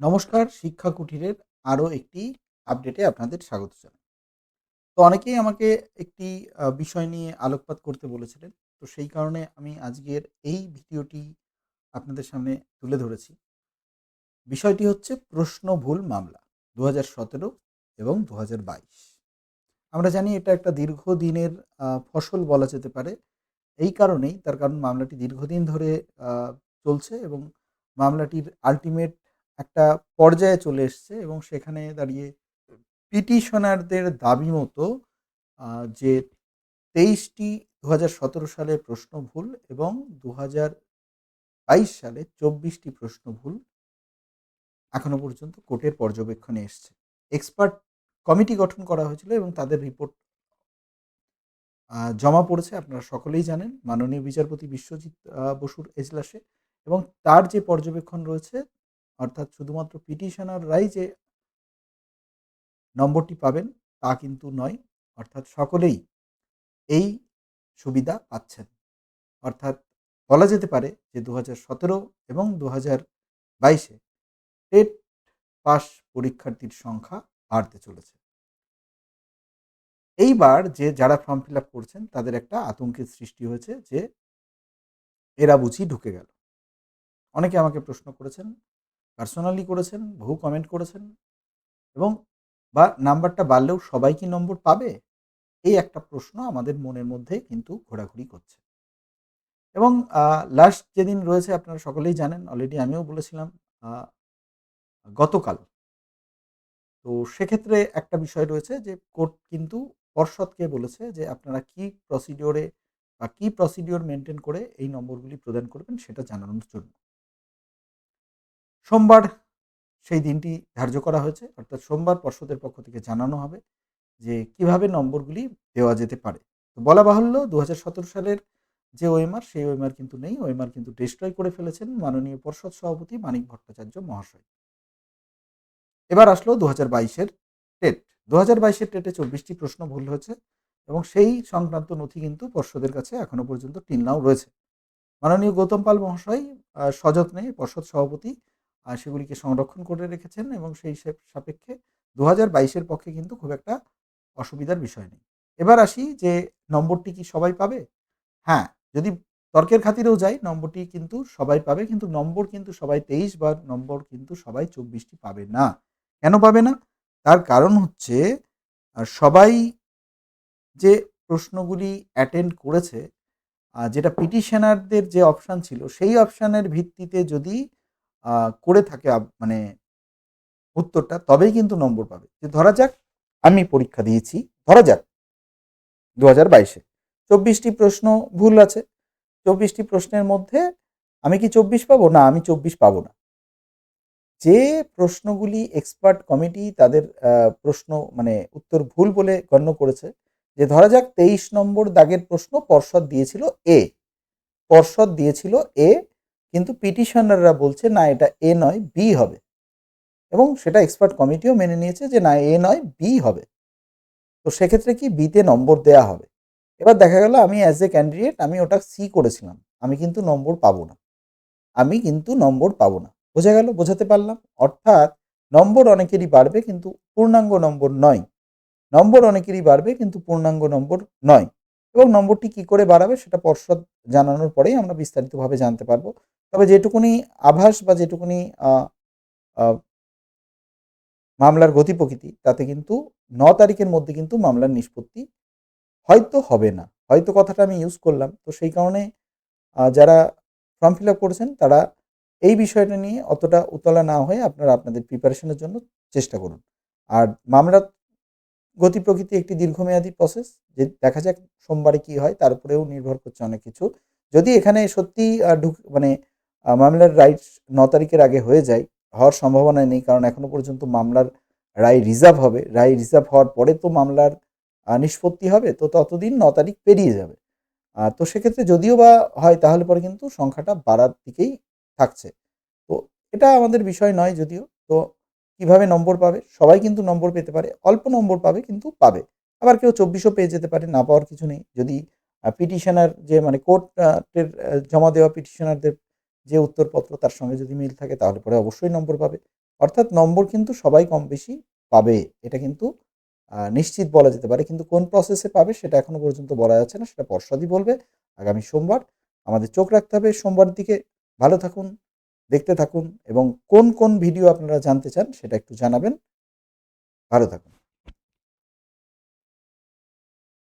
নমস্কার, শিক্ষা কুটিরের আরও একটি আপডেটে আপনাদের স্বাগত জানাই। তো অনেকেই আমাকে একটি বিষয় নিয়ে আলোকপাত করতে বলেছিলেন। তো সেই কারণে আমি আজকের এই ভিডিওটি আপনাদের সামনে তুলে ধরেছি। বিষয়টি হচ্ছে প্রশ্ন ভুল মামলা দু সতেরো এবং দু বাইশ। আমরা জানি এটা একটা দীর্ঘদিনের ফসল বলা যেতে পারে। এই কারণেই তার কারণ মামলাটি দীর্ঘদিন ধরে চলছে এবং মামলাটির আলটিমেট একটা পর্যায়ে চলে এসছে এবং সেখানে দাঁড়িয়ে পিটিশনারদের দাবি মতো যে তেইশটি দু সালে প্রশ্ন ভুল এবং দু বাইশ সালে চব্বিশটি প্রশ্ন ভুল এখনও পর্যন্ত কোর্টের পর্যবেক্ষণে এসছে। এক্সপার্ট কমিটি গঠন করা হয়েছিল এবং তাদের রিপোর্ট জমা পড়েছে, আপনারা সকলেই জানেন। মাননীয় বিচারপতি বিশ্বজিৎ বসুর এজলাসে এবং তার যে পর্যবেক্ষণ রয়েছে অর্থাৎ শুধুমাত্র পিটিশনাররাই যে নম্বরটি পাবেন তা কিন্তু নয়, অর্থাৎ সকলেই এই সুবিধা পাচ্ছেন। অর্থাৎ বলা যেতে পারে যে দু সতেরো এবং দু হাজার বাইশে টেট পাস পরীক্ষার্থীর সংখ্যা বাড়তে চলেছে। এইবার যে যারা ফর্ম ফিল আপ করছেন তাদের একটা আতঙ্কের সৃষ্টি হয়েছে যে এরা বুঝি ঢুকে গেল। অনেকে আমাকে প্রশ্ন করেছেন পার্সোনালি করেছেন, বহু কমেন্ট করেছেন এবং বা নাম্বারটা বাড়লেও সবাই কি নম্বর পাবে? এই একটা প্রশ্ন আমাদের মনের মধ্যে কিন্তু ঘোরাঘুরি করছে। এবং লাস্ট যেদিন রয়েছে আপনারা সকলেই জানেন অলরেডি আমিও বলেছিলাম গতকাল। তো সেক্ষেত্রে একটা বিষয় রয়েছে যে কোর্ট কিন্তু পর্ষদকে বলেছে যে আপনারা কি প্রসিডিওরে বা কি প্রসিডিওর মেনটেন করে এই নম্বরগুলি প্রদান করবেন সেটা জানানোর জন্য। সোমবার সেই দিনটি ধার্য করা হয়েছে, অর্থাৎ সোমবার পর্ষদের পক্ষ থেকে জানানো হবে যে কীভাবে নম্বরগুলি দেওয়া যেতে পারে। তো বলা বাহুল্য দু হাজার সতেরো সালের যে ওয়েমার, সেই ওএমআর কিন্তু নেই। ওএমআর কিন্তু ডিস্ট্রয় করে ফেলেছেন মাননীয় পর্ষদ সভাপতি মানিক ভট্টাচার্য মহাশয়। এবার আসলো দু হাজার বাইশের টেট দু হাজার বাইশের টেটে চব্বিশটি প্রশ্ন ভুল হয়েছে এবং সেই সংক্রান্ত নথি কিন্তু পর্ষদের কাছে এখনও পর্যন্ত টিলনাও রয়েছে। মাননীয় গৌতম পাল মহাশয় সযত্নে পর্ষদ সভাপতি সেগুলিকে সংরক্ষণ করে রেখেছেন এবং সেই সাপেক্ষে দু হাজার বাইশের পক্ষে কিন্তু খুব একটা অসুবিধার বিষয় নেই। এবার আসি যে নম্বরটি কি সবাই পাবে? হ্যাঁ যদি তর্কের খাতিরেও যাই, নম্বরটি কিন্তু সবাই পাবে, কিন্তু নম্বর কিন্তু সবাই তেইশ বা নম্বর কিন্তু সবাই চব্বিশটি পাবে না। কেন পাবে না? তার কারণ হচ্ছে সবাই যে প্রশ্নগুলি অ্যাটেন্ড করেছে যেটা পিটিশনারদের যে অপশান ছিল, সেই অপশানের ভিত্তিতে যদি করে থাকে মানে উত্তরটা তবেই কিন্তু নম্বর পাবে। যে ধরা যাক, আমি পরীক্ষা দিয়েছি, ধরা যাক দু হাজার বাইশে। চব্বিশটি প্রশ্ন ভুল আছে। চব্বিশটি প্রশ্নের মধ্যে আমি কি চব্বিশ পাবো? না, আমি চব্বিশ পাবো না। যে প্রশ্নগুলি এক্সপার্ট কমিটি তাদের প্রশ্ন মানে উত্তর ভুল বলে গণ্য করেছে, যে ধরা যাক, তেইশ নম্বর দাগের প্রশ্ন পর্ষদ দিয়েছিল এ পর্ষদ দিয়েছিল এ কিন্তু পিটিশনাররা বলছে, না, এটা এ নয়, বি হবে। এবং সেটা এক্সপার্ট কমিটিও মেনে নিয়েছে যে, না, এ নয়, বি হবে। তো সেক্ষেত্রে কি বিতে নম্বর দেয়া হবে? এবার দেখা গেল, আমি অ্যাজ এ ক্যান্ডিডেট আমি ওটা সি করেছিলাম। আমি কিন্তু নম্বর পাবো না। আমি কিন্তু নম্বর পাবো না। বোঝা গেল, বোঝাতে পারলাম? অর্থাৎ নম্বর অনেকেরই বাড়বে, কিন্তু পূর্ণাঙ্গ নম্বর নয়। নম্বর অনেকেরই বাড়বে, কিন্তু পূর্ণাঙ্গ নম্বর নয়। এবং নম্বরটি কি করে বাড়াবে, সেটা পর্ষদ জানানোর পরেই আমরা বিস্তারিতভাবে জানতে পারব। তবে যেটুকুনি আভাস বা যেটুকুনি মামলার গতি প্রকৃতি তাতে কিন্তু ন তারিখের মধ্যে কিন্তু মামলার নিষ্পত্তি হয়তো হবে না। হয়তো কথাটা আমি ইউজ করলাম। তো সেই কারণে যারা ফর্ম ফিল আপ করেছেন, তারা এই বিষয়টা নিয়ে অতটা উতলা না হয়ে আপনারা আপনাদের প্রিপারেশনের জন্য চেষ্টা করুন। আর মামলার গতি প্রকৃতি একটি দীর্ঘমেয়াদী প্রসেস যে দেখা যাক সোমবারে কি হয়, তার উপরেও নির্ভর করছে অনেক কিছু। যদি এখানে সত্যি ঢুক মানে মামলার রাইট ন তারিখের আগে হয়ে যায়, হওয়ার সম্ভাবনা নেই, কারণ এখনও পর্যন্ত মামলার রায় রিজার্ভ হবে। রায় রিজার্ভ হওয়ার পরে তো মামলার নিষ্পত্তি হবে, তো ততদিন ন তারিখ পেরিয়ে যাবে। তো সেক্ষেত্রে যদিও বা হয়, তাহলে পরে কিন্তু সংখ্যাটা বাড়ার দিকেই থাকছে। তো এটা আমাদের বিষয় নয় যদিও, তো কীভাবে নম্বর পাবে? সবাই কিন্তু নম্বর পেতে পারে, অল্প নম্বর পাবে কিন্তু পাবে। আবার কেউ চব্বিশও পেয়ে যেতে পারে, না পাওয়ার কিছু নেই। যদি পিটিশনার যে মানে কোর্টের জমা দেওয়া পিটিশনারদের যে উত্তরপত্র তার সঙ্গে যদি মিল থাকে তাহলে পরে অবশ্যই নম্বর পাবে। অর্থাৎ নম্বর কিন্তু সবাই কম বেশি পাবে। এটা কিন্তু নিশ্চিত বলা যেতে পারে। কিন্তু কোন প্রসেসে পাবে সেটা এখনও পর্যন্ত বলা যাচ্ছে না। সেটা পর্ষদই বলবে আগামী সোমবার। আমাদের চোখ রাখতে হবে সোমবার দিকে। ভালো থাকুন, দেখতে থাকুন এবং কোন কোন ভিডিও আপনারা জানতে চান সেটা একটু জানাবেন। ভালো থাকুন।